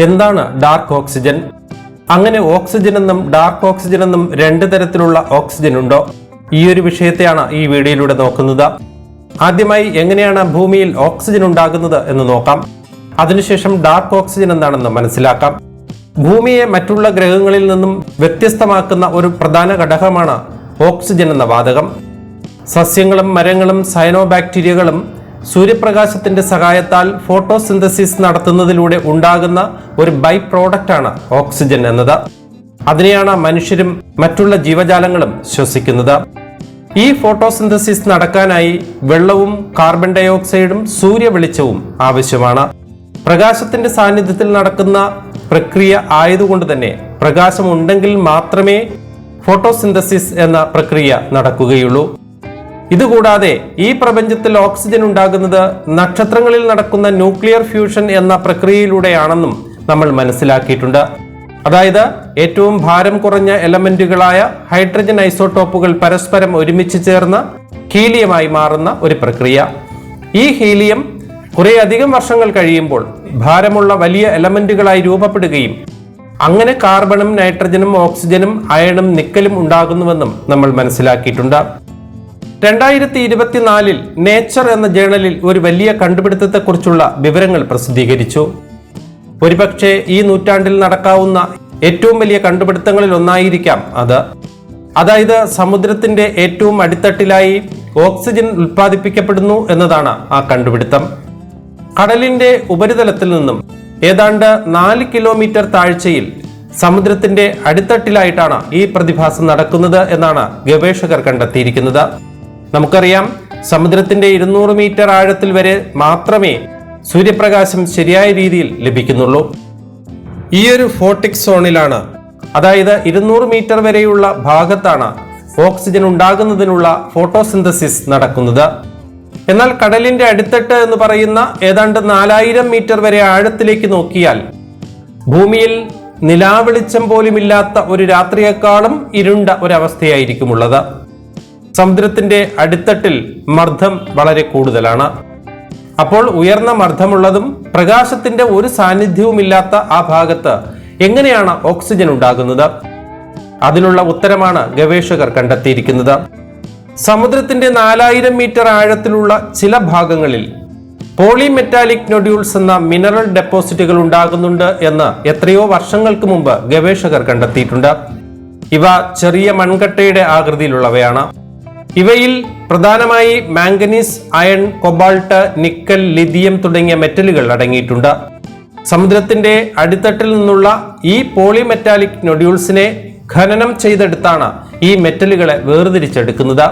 എന്താണ് dark oxygen അങ്ങനെ oxygen എന്നും ഡാർക്ക് ഓക്സിജൻ എന്നും രണ്ട് തരത്തിലുള്ള ഓക്സിജൻ ഉണ്ടോ? ഈ ഒരു വിഷയത്തെയാണ് ഈ വീഡിയോയിലൂടെ നോക്കുന്നത്. ആദ്യമായി എങ്ങനെയാണ് ഭൂമിയിൽ ഓക്സിജൻ ഉണ്ടാകുന്നത് എന്ന് നോക്കാം. അതിനുശേഷം ഡാർക്ക് ഓക്സിജൻ എന്താണെന്ന് മനസ്സിലാക്കാം. ഭൂമിയെ മറ്റുള്ള ഗ്രഹങ്ങളിൽ നിന്നും വ്യത്യസ്തമാക്കുന്ന ഒരു പ്രധാന ഘടകമാണ് ഓക്സിജൻ എന്ന വാതകം. സസ്യങ്ങളും മരങ്ങളും സയനോബാക്ടീരിയകളും സൂര്യപ്രകാശത്തിന്റെ സഹായത്താൽ ഫോട്ടോസിന്തസിസ് നടത്തുന്നതിലൂടെ ഉണ്ടാകുന്ന ഒരു ബൈ ആണ് ഓക്സിജൻ എന്നത്. അതിനെയാണ് മനുഷ്യരും മറ്റുള്ള ജീവജാലങ്ങളും ശ്വസിക്കുന്നത്. ഈ ഫോട്ടോസിന്തസിസ് നടക്കാനായി വെള്ളവും കാർബൺ ഡൈ ഓക്സൈഡും സൂര്യ വെളിച്ചവും ആവശ്യമാണ്. പ്രകാശത്തിന്റെ സാന്നിധ്യത്തിൽ നടക്കുന്ന പ്രക്രിയ ആയതുകൊണ്ട് തന്നെ പ്രകാശം ഉണ്ടെങ്കിൽ മാത്രമേ ഫോട്ടോസിന്തസിസ് എന്ന പ്രക്രിയ നടക്കുകയുള്ളൂ. ഇതുകൂടാതെ ഈ പ്രപഞ്ചത്തിൽ ഓക്സിജൻ ഉണ്ടാകുന്നത് നക്ഷത്രങ്ങളിൽ നടക്കുന്ന ന്യൂക്ലിയർ ഫ്യൂഷൻ എന്ന പ്രക്രിയയിലൂടെയാണെന്നും നമ്മൾ മനസ്സിലാക്കിയിട്ടുണ്ട്. അതായത് ഏറ്റവും ഭാരം കുറഞ്ഞ എലമെന്റുകളായ ഹൈഡ്രജൻ ഐസോടോപ്പുകൾ പരസ്പരം ഒരുമിച്ച് ചേർന്ന് ഹീലിയമായി മാറുന്ന ഒരു പ്രക്രിയ. ഈ ഹീലിയം കുറെ അധികം വർഷങ്ങൾ കഴിയുമ്പോൾ ഭാരമുള്ള വലിയ എലമെന്റുകളായി രൂപപ്പെടുകയും അങ്ങനെ കാർബണും നൈട്രജനും ഓക്സിജനും അയണും നിക്കലും ഉണ്ടാകുന്നുവെന്നും നമ്മൾ മനസ്സിലാക്കിയിട്ടുണ്ട്. രണ്ടായിരത്തി ഇരുപത്തിനാലിൽ നേച്ചർ എന്ന ജേണലിൽ ഒരു വലിയ കണ്ടുപിടുത്തത്തെക്കുറിച്ചുള്ള വിവരങ്ങൾ പ്രസിദ്ധീകരിച്ചു. ഒരുപക്ഷെ ഈ നൂറ്റാണ്ടിൽ നടക്കാവുന്ന ഏറ്റവും വലിയ കണ്ടുപിടുത്തങ്ങളിൽ ഒന്നായിരിക്കാം അത്. അതായത് സമുദ്രത്തിന്റെ ഏറ്റവും അടിത്തട്ടിലായി ഓക്സിജൻ ഉൽപ്പാദിപ്പിക്കപ്പെടുന്നു എന്നതാണ് ആ കണ്ടുപിടുത്തം. കടലിന്റെ ഉപരിതലത്തിൽ നിന്നും ഏതാണ്ട് നാല് കിലോമീറ്റർ താഴ്ചയിൽ സമുദ്രത്തിന്റെ അടിത്തട്ടിലായിട്ടാണ് ഈ പ്രതിഭാസം നടക്കുന്നത് എന്നാണ് ഗവേഷകർ കണ്ടെത്തിയിരിക്കുന്നത്. നമുക്കറിയാം സമുദ്രത്തിന്റെ ഇരുന്നൂറ് മീറ്റർ ആഴത്തിൽ വരെ മാത്രമേ സൂര്യപ്രകാശം ശരിയായ രീതിയിൽ ലഭിക്കുന്നുള്ളൂ. ഈ ഒരു ഫോട്ടിക് സോണിലാണ് അതായത് ഇരുന്നൂറ് മീറ്റർ വരെയുള്ള ഭാഗത്താണ് ഓക്സിജൻ ഉണ്ടാകുന്നതിനുള്ള ഫോട്ടോസിന്തസിസ് നടക്കുന്നത്. എന്നാൽ കടലിന്റെ അടിത്തട്ട് എന്ന് പറയുന്ന ഏതാണ്ട് നാലായിരം മീറ്റർ വരെ ആഴത്തിലേക്ക് നോക്കിയാൽ ഭൂമിയിൽ നിലാവെളിച്ചം പോലുമില്ലാത്ത ഒരു രാത്രിയേക്കാളും ഇരുണ്ട ഒരവസ്ഥയായിരിക്കുമുള്ളത്. സമുദ്രത്തിന്റെ അടിത്തട്ടിൽ മർദ്ദം വളരെ കൂടുതലാണ്. അപ്പോൾ ഉയർന്ന മർദ്ദമുള്ളതും പ്രകാശത്തിന്റെ ഒരു സാന്നിധ്യവുമില്ലാത്ത ആ ഭാഗത്ത് എങ്ങനെയാണ് ഓക്സിജൻ ഉണ്ടാകുന്നത്? അതിനുള്ള ഉത്തരമാണ് ഗവേഷകർ കണ്ടെത്തിയിരിക്കുന്നത്. സമുദ്രത്തിന്റെ നാലായിരം മീറ്റർ ആഴത്തിലുള്ള ചില ഭാഗങ്ങളിൽ പോളിമെറ്റാലിക് നൊഡ്യൂൾസ് എന്ന മിനറൽ ഡെപ്പോസിറ്റുകൾ ഉണ്ടാകുന്നുണ്ട് എന്ന് എത്രയോ വർഷങ്ങൾക്ക് മുമ്പ് ഗവേഷകർ കണ്ടെത്തിയിട്ടുണ്ട്. ഇവ ചെറിയ മൺകട്ടയുടെ ആകൃതിയിലുള്ളവയാണ്. ഇവയിൽ പ്രധാനമായി manganese iron cobalt nickel lithium തുടങ്ങിയ മെറ്റലുകൾ അടങ്ങിയിട്ടുണ്ട്. സമുദ്രത്തിന്റെ അടിത്തട്ടിൽ നിന്നുള്ള ഈ പോളിമെറ്റാലിക് നൊഡ്യൂൾസിനെ ഖനനം ചെയ്തെടുത്താണ് ഈ മെറ്റലുകളെ വേർതിരിച്ചെടുക്കുന്നത്.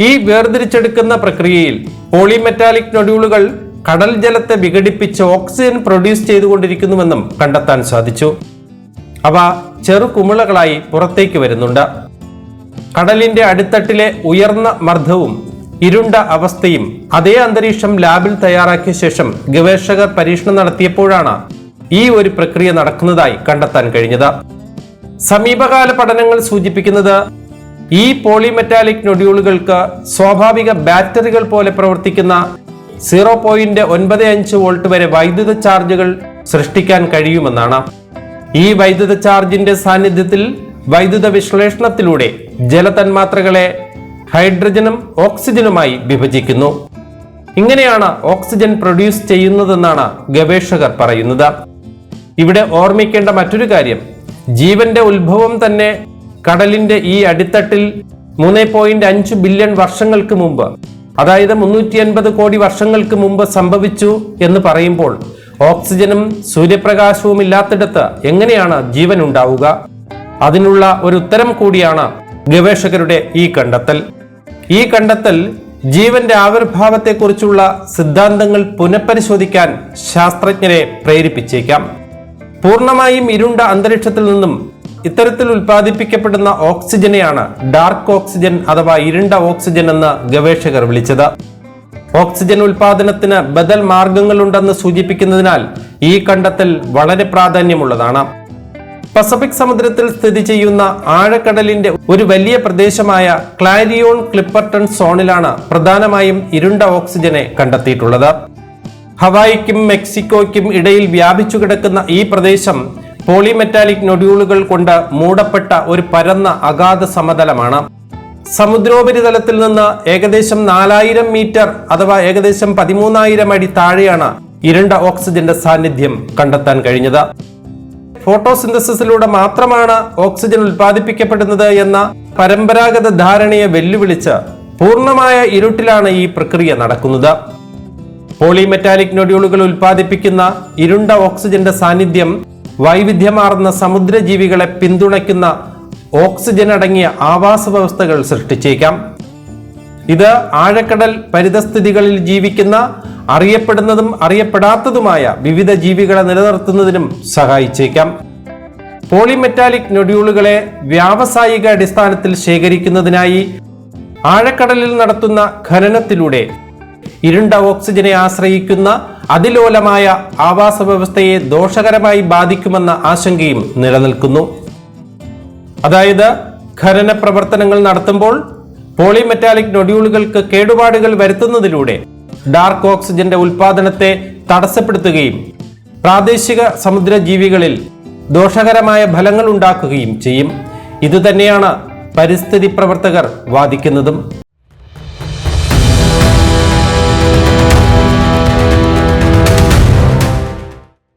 ഈ വേർതിരിച്ചെടുക്കുന്ന പ്രക്രിയയിൽ പോളിമെറ്റാലിക് നൊഡ്യൂളുകൾ കടൽ ജലത്തെ വിഘടിപ്പിച്ച് ഓക്സിജൻ പ്രൊഡ്യൂസ് ചെയ്തുകൊണ്ടിരിക്കുന്നുവെന്നും കണ്ടെത്താൻ സാധിച്ചു. അവ ചെറു കുമിളകളായി പുറത്തേക്ക് വരുന്നുണ്ട്. കടലിന്റെ അടിത്തട്ടിലെ ഉയർന്ന മർദ്ദവും ഇരുണ്ട അവസ്ഥയും അതേ അന്തരീക്ഷം ലാബിൽ തയ്യാറാക്കിയ ശേഷം ഗവേഷകർ പരീക്ഷണം നടത്തിയപ്പോഴാണ് ഈ ഒരു പ്രക്രിയ നടക്കുന്നതായി കണ്ടെത്താൻ കഴിഞ്ഞത്. സമീപകാല പഠനങ്ങൾ സൂചിപ്പിക്കുന്നത് ഈ പോളിമെറ്റാലിക് നൊഡ്യൂളുകൾക്ക് സ്വാഭാവിക ബാറ്ററികൾ പോലെ പ്രവർത്തിക്കുന്ന സീറോ പോയിന്റ് ഒൻപത് അഞ്ച് വോൾട്ട് വരെ വൈദ്യുത ചാർജുകൾ സൃഷ്ടിക്കാൻ കഴിയുമെന്നാണ്. ഈ വൈദ്യുത ചാർജിന്റെ സാന്നിധ്യത്തിൽ വൈദ്യുത വിശ്ലേഷണത്തിലൂടെ ജലതന്മാത്രകളെ ഹൈഡ്രജനും ഓക്സിജനുമായി വിഭജിക്കുന്നു. ഇങ്ങനെയാണ് ഓക്സിജൻ പ്രൊഡ്യൂസ് ചെയ്യുന്നതെന്നാണ് ഗവേഷകർ പറയുന്നത്. ഇവിടെ ഓർമ്മിക്കേണ്ട മറ്റൊരു കാര്യം ജീവന്റെ ഉത്ഭവം തന്നെ കടലിന്റെ ഈ അടിത്തട്ടിൽ മൂന്ന് പോയിന്റ് അഞ്ച് ബില്യൺ വർഷങ്ങൾക്ക് മുമ്പ് അതായത് മുന്നൂറ്റി അൻപത് കോടി വർഷങ്ങൾക്ക് മുമ്പ് സംഭവിച്ചു എന്ന് പറയുമ്പോൾ ഓക്സിജനും സൂര്യപ്രകാശവും ഇല്ലാത്തിടത്ത് എങ്ങനെയാണ് ജീവൻ ഉണ്ടാവുക? അതിനുള്ള ഒരു ഉത്തരം കൂടിയാണ് ഗവേഷകരുടെ ഈ കണ്ടെത്തൽ. ഈ കണ്ടെത്തൽ ജീവന്റെ ആവിർഭാവത്തെക്കുറിച്ചുള്ള സിദ്ധാന്തങ്ങൾ പുനഃപരിശോധിക്കാൻ ശാസ്ത്രജ്ഞരെ പ്രേരിപ്പിച്ചേക്കാം. പൂർണമായും ഇരുണ്ട അന്തരീക്ഷത്തിൽ നിന്നും ഇത്തരത്തിൽ ഉൽപ്പാദിപ്പിക്കപ്പെടുന്ന ഓക്സിജനെയാണ് ഡാർക്ക് ഓക്സിജൻ അഥവാ ഇരുണ്ട ഓക്സിജൻ എന്ന് ഗവേഷകർ വിളിച്ചത്. ഓക്സിജൻ ഉൽപാദനത്തിന് ബദൽ മാർഗങ്ങളുണ്ടെന്ന് സൂചിപ്പിക്കുന്നതിനാൽ ഈ കണ്ടെത്തൽ വളരെ പ്രാധാന്യമുള്ളതാണ്. പസഫിക് സമുദ്രത്തിൽ സ്ഥിതി ചെയ്യുന്ന ആഴക്കടലിന്റെ ഒരു വലിയ പ്രദേശമായ ക്ലാരിയോൺ ക്ലിപ്പർട്ടൺ സോണിലാണ് പ്രധാനമായും ഇരുണ്ട ഓക്സിജനെ കണ്ടെത്തിയിട്ടുള്ളത്. ഹവായിക്കും മെക്സിക്കോയ്ക്കും ഇടയിൽ വ്യാപിച്ചു കിടക്കുന്ന ഈ പ്രദേശം പോളിമെറ്റാലിക് നൊഡ്യൂളുകൾ കൊണ്ട് മൂടപ്പെട്ട ഒരു പരന്ന അഗാധ സമതലമാണ്. സമുദ്രോപരിതലത്തിൽ നിന്ന് ഏകദേശം നാലായിരം മീറ്റർ അഥവാ ഏകദേശം പതിമൂന്നായിരം അടി താഴെയാണ് ഇരുണ്ട ഓക്സിജന്റെ സാന്നിധ്യം കണ്ടെത്താൻ കഴിഞ്ഞത്. ഫോട്ടോസിന്തസിസിലൂടെ മാത്രമാണ് ഓക്സിജൻ ഉൽപ്പാദിപ്പിക്കപ്പെടുന്നത് എന്ന പരമ്പരാഗത ധാരണയെ വെല്ലുവിളിച്ച് പൂർണമായ ഇരുട്ടിലാണ് ഈ പ്രക്രിയ നടക്കുന്നത്. പോളിമെറ്റാലിക് നൊഡ്യൂളുകൾ ഉൽപ്പാദിപ്പിക്കുന്ന ഇരുണ്ട ഓക്സിജന്റെ സാന്നിധ്യം വൈവിധ്യമാർന്ന സമുദ്രജീവികളെ പിന്തുണയ്ക്കുന്ന ഓക്സിജൻ അടങ്ങിയ ആവാസ വ്യവസ്ഥകൾ സൃഷ്ടിച്ചേക്കാം. ഇത് ആഴക്കടൽ പരിതസ്ഥിതികളിൽ ജീവിക്കുന്ന അറിയപ്പെടുന്നതും അറിയപ്പെടാത്തതുമായ വിവിധ ജീവികളെ നിലനിർത്തുന്നതിനും സഹായിച്ചേക്കാം. പോളിമെറ്റാലിക് നൊഡ്യൂളുകളെ വ്യാവസായിക അടിസ്ഥാനത്തിൽ ശേഖരിക്കുന്നതിനായി ആഴക്കടലിൽ നടത്തുന്ന ഖനനത്തിലൂടെ ഇരുണ്ട ഓക്സിജനെ ആശ്രയിക്കുന്ന അതിലോലമായ ആവാസ വ്യവസ്ഥയെ ദോഷകരമായി ബാധിക്കുമെന്ന ആശങ്കയും നിലനിൽക്കുന്നു. അതായത് ഖനന പ്രവർത്തനങ്ങൾ നടത്തുമ്പോൾ പോളിമെറ്റാലിക് നൊഡ്യൂളുകൾക്ക് കേടുപാടുകൾ വരുത്തുന്നതിലൂടെ ഡാർക്ക് ഓക്സിജന്റെ ഉൽപാദനത്തെ തടസ്സപ്പെടുത്തുകയും പ്രാദേശിക സമുദ്ര ജീവികളിൽ ദോഷകരമായ ഫലങ്ങൾ ഉണ്ടാക്കുകയും ചെയ്യും. ഇതുതന്നെയാണ് പരിസ്ഥിതി പ്രവർത്തകർ വാദിക്കുന്നതും.